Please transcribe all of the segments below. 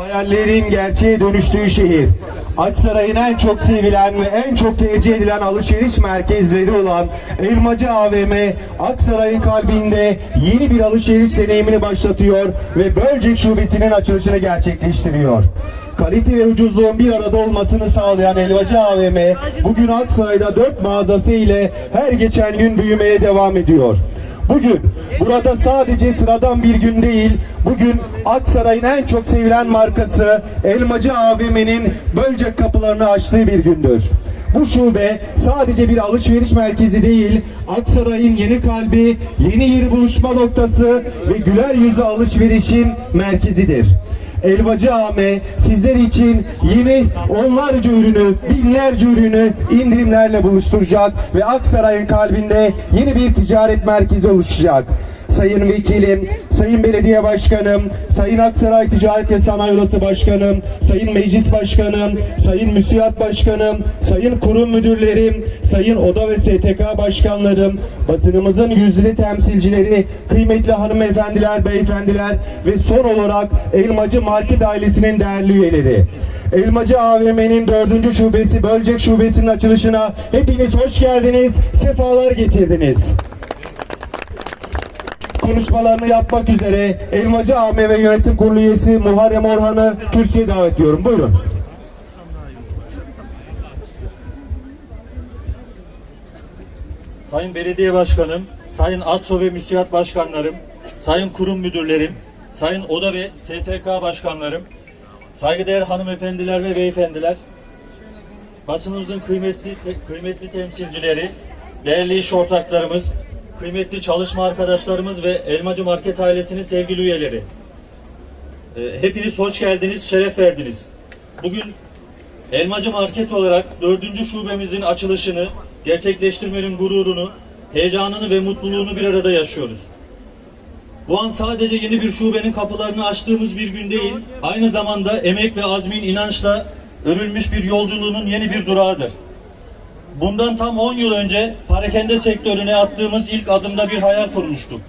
Hayallerin gerçeğe dönüştüğü şehir. Aksaray'ın en çok sevilen ve en çok tercih edilen alışveriş merkezleri olan Elmacı AVM, Aksaray'ın kalbinde yeni bir alışveriş deneyimini başlatıyor ve Bölcek Şubesi'nin açılışını gerçekleştiriyor. Kalite ve ucuzluğun bir arada olmasını sağlayan Elmacı AVM, bugün Aksaray'da 4 mağazası ile her geçen gün büyümeye devam ediyor. Bugün burada sadece sıradan bir gün değil, bugün Aksaray'ın en çok sevilen markası Elmacı AVM'nin Bölcek kapılarını açtığı bir gündür. Bu şube sadece bir alışveriş merkezi değil, Aksaray'ın yeni kalbi, yeni yeri buluşma noktası ve güler yüzlü alışverişin merkezidir. Elvacı AME sizler için yeni onlarca ürünü, binlerce ürünü indirimlerle buluşturacak ve Aksaray'ın kalbinde yeni bir ticaret merkezi oluşacak. Sayın Vekilim, Sayın Belediye Başkanım, Sayın Aksaray Ticaret ve Sanayi Odası Başkanım, Sayın Meclis Başkanım, Sayın Müsiyat Başkanım, Sayın Kurum Müdürlerim, Sayın Oda ve STK Başkanlarım, basınımızın yüzlü temsilcileri, kıymetli hanımefendiler, beyefendiler ve son olarak Elmacı Market ailesinin değerli üyeleri. Elmacı AVM'nin dördüncü şubesi, Bölcek Şubesi'nin açılışına hepiniz hoş geldiniz, sefalar getirdiniz konuşmalarını yapmak üzere Elmacı AME ve Yönetim Kurulu üyesi Muharrem Orhan'ı kürsüye davet ediyorum. Buyurun. Sayın Belediye Başkanım, Sayın ATSO ve Müsiyat Başkanlarım, Sayın Kurum Müdürlerim, Sayın ODA ve STK Başkanlarım, saygıdeğer hanımefendiler ve beyefendiler, basınımızın kıymetli, kıymetli temsilcileri, değerli iş ortaklarımız, kıymetli çalışma arkadaşlarımız ve Elmacı Market ailesinin sevgili üyeleri. Ee, Hepiniz hoş geldiniz, şeref verdiniz. Bugün Elmacı Market olarak dördüncü şubemizin açılışını gerçekleştirmenin gururunu, heyecanını ve mutluluğunu bir arada yaşıyoruz. Bu an sadece yeni bir şubenin kapılarını açtığımız bir gün değil, aynı zamanda emek ve azmin inançla örülmüş bir yolculuğunun yeni bir durağıdır. Bundan tam 10 yıl önce parakende sektörüne attığımız ilk adımda bir hayal kurmuştuk.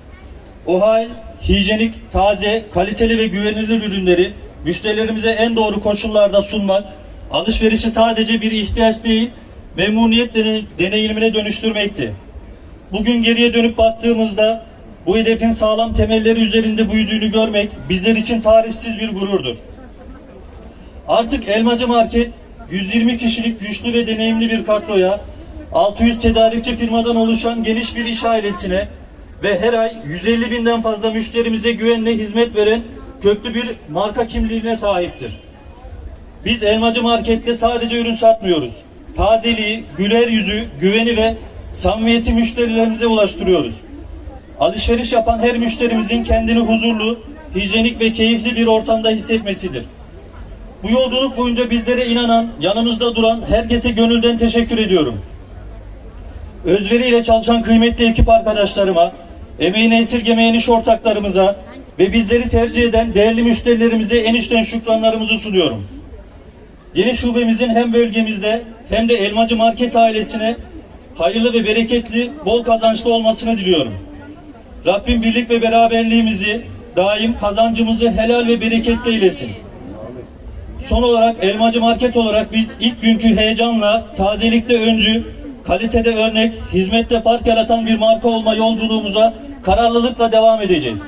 O hayal, hijyenik, taze, kaliteli ve güvenilir ürünleri müşterilerimize en doğru koşullarda sunmak, alışverişi sadece bir ihtiyaç değil, memnuniyet dene- deneyimine dönüştürmekti. Bugün geriye dönüp baktığımızda bu hedefin sağlam temelleri üzerinde büyüdüğünü görmek bizler için tarifsiz bir gururdur. Artık Elmacı Market 120 kişilik güçlü ve deneyimli bir kadroya, 600 tedarikçi firmadan oluşan geniş bir iş ailesine ve her ay 150 binden fazla müşterimize güvenle hizmet veren köklü bir marka kimliğine sahiptir. Biz Elmacı Market'te sadece ürün satmıyoruz. Tazeliği, güler yüzü, güveni ve samimiyeti müşterilerimize ulaştırıyoruz. Alışveriş yapan her müşterimizin kendini huzurlu, hijyenik ve keyifli bir ortamda hissetmesidir. Bu yolculuk boyunca bizlere inanan, yanımızda duran herkese gönülden teşekkür ediyorum. Özveriyle çalışan kıymetli ekip arkadaşlarıma, emeğini esirgemeyen iş ortaklarımıza ve bizleri tercih eden değerli müşterilerimize en içten şükranlarımızı sunuyorum. Yeni şubemizin hem bölgemizde hem de Elmacı Market ailesine hayırlı ve bereketli, bol kazançlı olmasını diliyorum. Rabbim birlik ve beraberliğimizi, daim kazancımızı helal ve bereketli eylesin. Son olarak Elmacı Market olarak biz ilk günkü heyecanla, tazelikte öncü, kalitede örnek, hizmette fark yaratan bir marka olma yolculuğumuza kararlılıkla devam edeceğiz.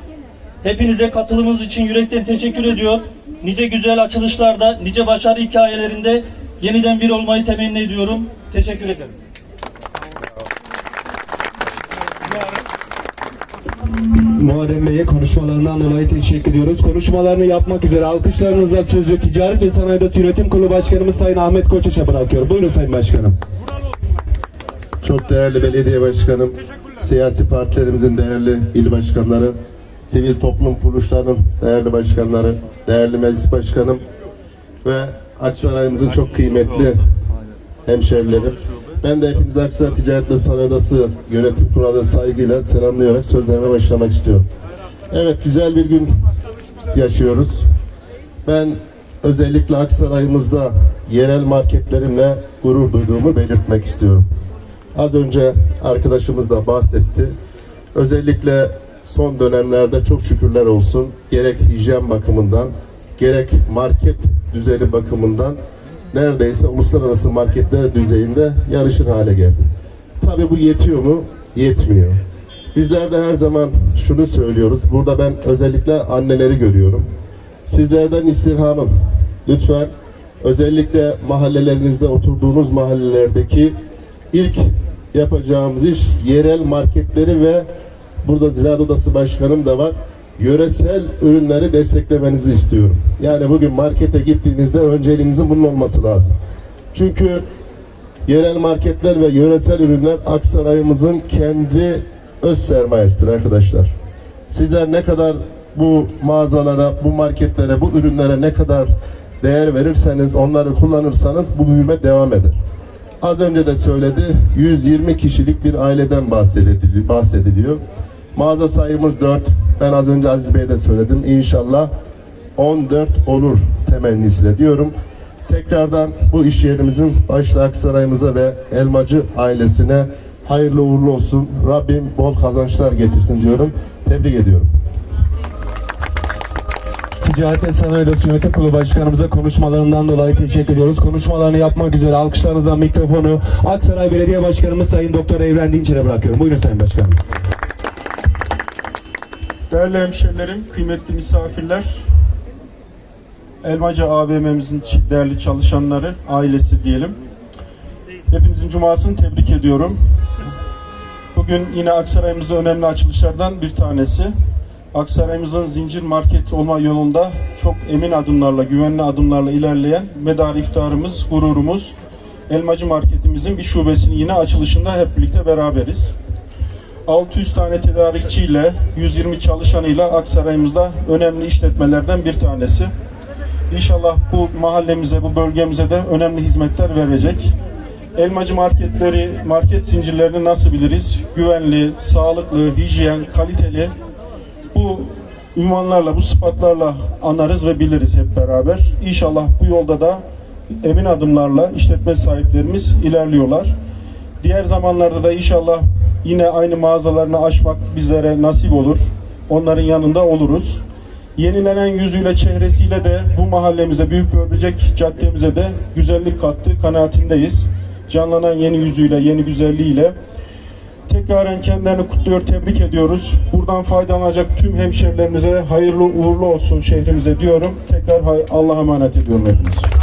Hepinize katılımınız için yürekten teşekkür ediyor. Nice güzel açılışlarda, nice başarı hikayelerinde yeniden bir olmayı temenni ediyorum. Teşekkür ederim. Muharrem Bey'e konuşmalarından dolayı teşekkür ediyoruz. Konuşmalarını yapmak üzere alkışlarınızla sözü Ticaret ve Sanayi Odası Yönetim Kurulu Başkanımız Sayın Ahmet Koçaş'a bırakıyorum. Buyurun Sayın Başkanım. Çok değerli belediye başkanım, siyasi partilerimizin değerli il başkanları, sivil toplum kuruluşlarının değerli başkanları, değerli meclis başkanım ve Aksaray'ımızın çok kıymetli hemşerilerim. Ben de hepinizi Aksaray Ticaret ve Sanayi Odası Yönetim Kurulu saygıyla selamlayarak sözlerime başlamak istiyorum. Evet güzel bir gün yaşıyoruz. Ben özellikle Aksaray'ımızda yerel marketlerimle gurur duyduğumu belirtmek istiyorum. Az önce arkadaşımız da bahsetti. Özellikle son dönemlerde çok şükürler olsun gerek hijyen bakımından gerek market düzeni bakımından neredeyse uluslararası marketler düzeyinde yarışır hale geldi. Tabii bu yetiyor mu? Yetmiyor. Bizler de her zaman şunu söylüyoruz. Burada ben özellikle anneleri görüyorum. Sizlerden istirhamım. Lütfen özellikle mahallelerinizde oturduğunuz mahallelerdeki ilk yapacağımız iş yerel marketleri ve burada Ziraat Odası Başkanım da var. Yöresel ürünleri desteklemenizi istiyorum. Yani bugün markete gittiğinizde önceliğinizin bunun olması lazım. Çünkü yerel marketler ve yöresel ürünler Aksaray'ımızın kendi öz sermayesidir arkadaşlar. Sizler ne kadar bu mağazalara, bu marketlere, bu ürünlere ne kadar değer verirseniz, onları kullanırsanız bu büyüme devam eder. Az önce de söyledi, 120 kişilik bir aileden bahsediliyor. Mağaza sayımız 4. Ben az önce Aziz Bey'e de söyledim. İnşallah 14 olur temennisiyle diyorum. Tekrardan bu iş yerimizin başta Aksaray'ımıza ve Elmacı ailesine hayırlı uğurlu olsun. Rabbim bol kazançlar getirsin diyorum. Tebrik ediyorum. Ticaret Sanayi Odası Yönetim Kurulu Başkanımıza konuşmalarından dolayı teşekkür ediyoruz. Konuşmalarını yapmak üzere alkışlarınızla mikrofonu Aksaray Belediye Başkanımız Sayın Doktor Evren Dinçer'e bırakıyorum. Buyurun Sayın Başkanım. Değerli hemşehrilerim, kıymetli misafirler, Elmacı AVM'mizin değerli çalışanları, ailesi diyelim. Hepinizin cumasını tebrik ediyorum. Bugün yine Aksaray'ımızda önemli açılışlardan bir tanesi. Aksaray'ımızın zincir market olma yolunda çok emin adımlarla, güvenli adımlarla ilerleyen medar iftarımız, gururumuz. Elmacı marketimizin bir şubesinin yine açılışında hep birlikte beraberiz. 600 tane tedarikçiyle 120 çalışanıyla Aksaray'ımızda önemli işletmelerden bir tanesi. İnşallah bu mahallemize, bu bölgemize de önemli hizmetler verecek. Elmacı marketleri, market zincirlerini nasıl biliriz? Güvenli, sağlıklı, hijyen, kaliteli. Bu ünvanlarla, bu sıfatlarla anarız ve biliriz hep beraber. İnşallah bu yolda da emin adımlarla işletme sahiplerimiz ilerliyorlar. Diğer zamanlarda da inşallah yine aynı mağazalarını açmak bizlere nasip olur. Onların yanında oluruz. Yenilenen yüzüyle, çehresiyle de bu mahallemize, Büyük Börlecek caddemize de güzellik kattı kanaatindeyiz. Canlanan yeni yüzüyle, yeni güzelliğiyle. Tekraren kendilerini kutluyor, tebrik ediyoruz. Buradan faydalanacak tüm hemşerilerimize hayırlı uğurlu olsun şehrimize diyorum. Tekrar Allah'a emanet ediyorum hepiniz.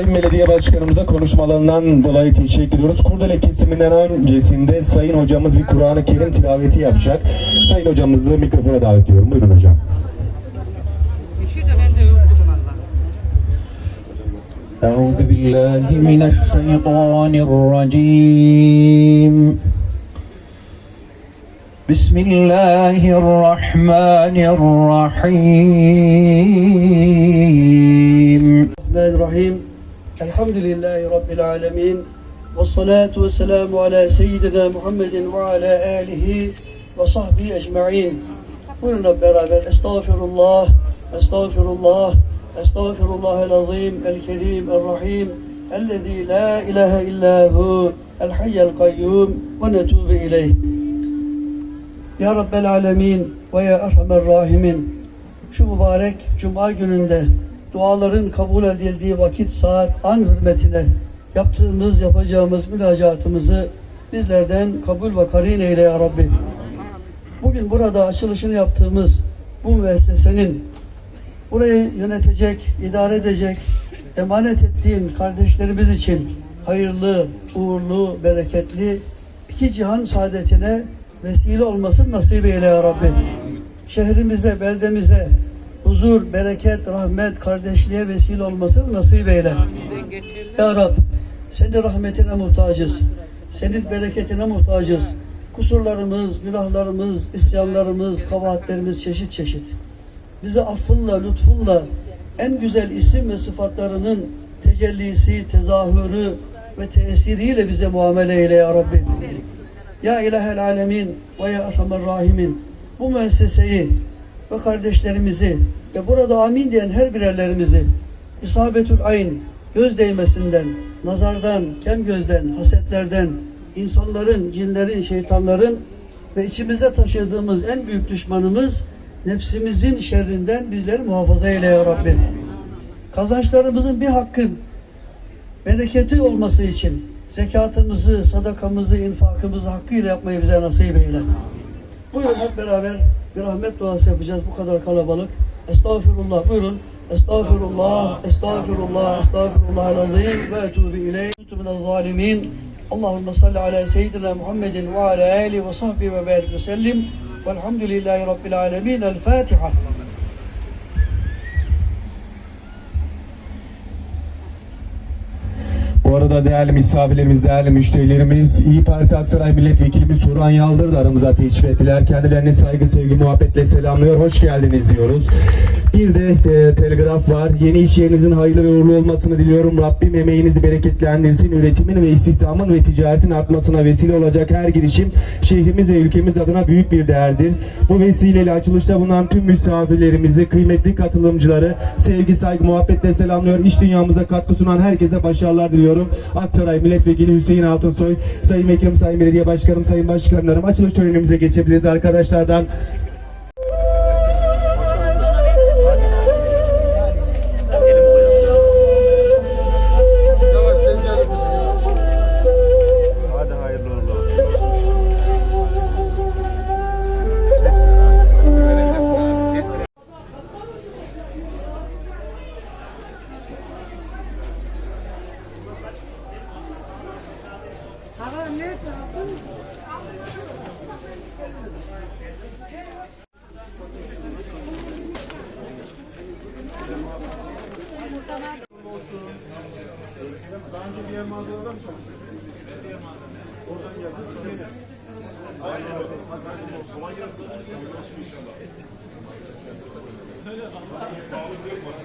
Sayın Belediye Başkanımıza konuşmalarından dolayı teşekkür ediyoruz. Kurdele kesiminden öncesinde Sayın Hocamız bir Kur'an-ı Kerim tilaveti yapacak. Sayın Hocamızı mikrofona davet ediyorum. Buyurun hocam. Şu da ben de okudum Allah. أعوذ بالله من الشيطان الرجيم بسم الله الرحمن الرحيم الرحمن الرحيم الحمد لله رب العالمين والصلاة والسلام على سيدنا محمد وعلى آله وصحبه أجمعين. كلنا برابر استغفر الله استغفر الله استغفر الله العظيم الكريم الرحيم الذي لا إله إلا هو الحي القيوم ونتوب إليه. يا رب العالمين ويا أرحم الراحمين. شو مبارك؟ جمعة Cuma gününde duaların kabul edildiği vakit saat an hürmetine yaptığımız yapacağımız münacatımızı bizlerden kabul ve karin eyle ya Rabbi. Bugün burada açılışını yaptığımız bu müessesenin burayı yönetecek, idare edecek, emanet ettiğin kardeşlerimiz için hayırlı, uğurlu, bereketli iki cihan saadetine vesile olmasın nasip eyle ya Rabbi. Şehrimize, beldemize huzur, bereket, rahmet, kardeşliğe vesile olmasını nasip eyle. Ya Rab, senin rahmetine muhtacız. Senin bereketine muhtacız. Kusurlarımız, günahlarımız, isyanlarımız, kabahatlerimiz çeşit çeşit. Bizi affınla, lütfunla en güzel isim ve sıfatlarının tecellisi, tezahürü ve tesiriyle bize muamele eyle ya Rabbi. Ya ilahel alemin ve ya erhamer rahimin bu müesseseyi ve kardeşlerimizi ve burada amin diyen her birerlerimizi isabetül ayn göz değmesinden, nazardan, kem gözden, hasetlerden, insanların, cinlerin, şeytanların ve içimizde taşıdığımız en büyük düşmanımız nefsimizin şerrinden bizleri muhafaza eyle ya Rabbi. Kazançlarımızın bir hakkın bereketi olması için zekatımızı, sadakamızı, infakımızı hakkıyla yapmayı bize nasip eyle. Buyurun hep beraber bir rahmet duası yapacağız bu kadar kalabalık. Estağfirullah buyurun. Estağfirullah, estağfirullah, estağfirullah el-azim ve etubu ileyh. Minel zalimin. Allahümme salli ala seyyidina Muhammedin ve ala alihi ve sahbihi ve barik ve sellim. Velhamdülillahi Rabbil alemin. El Fatiha. Bu arada değerli misafirlerimiz, değerli müşterilerimiz, İyi Parti Aksaray Milletvekilimiz Turan Yaldır da aramıza teşrif ettiler. Kendilerine saygı, sevgi, muhabbetle selamlıyor. Hoş geldiniz diyoruz. Bir de e, telgraf var. Yeni iş yerinizin hayırlı ve uğurlu olmasını diliyorum. Rabbim emeğinizi bereketlendirsin. Üretimin ve istihdamın ve ticaretin artmasına vesile olacak her girişim şehrimiz ve ülkemiz adına büyük bir değerdir. Bu vesileyle açılışta bulunan tüm misafirlerimizi, kıymetli katılımcıları sevgi, saygı, muhabbetle selamlıyor. İş dünyamıza katkı sunan herkese başarılar diliyorum. Aksaray Milletvekili Hüseyin Altunsoy, Sayın Vekilim, Sayın Belediye Başkanım, Sayın Başkanlarım açılış törenimize geçebiliriz arkadaşlardan. oradan mı çalışıyorsun? Oradan geldin Sizinle. Aynen öyle. Hadi olsun. Kolay gelsin. Hayırlı olsun inşallah. Bağlı yok bana.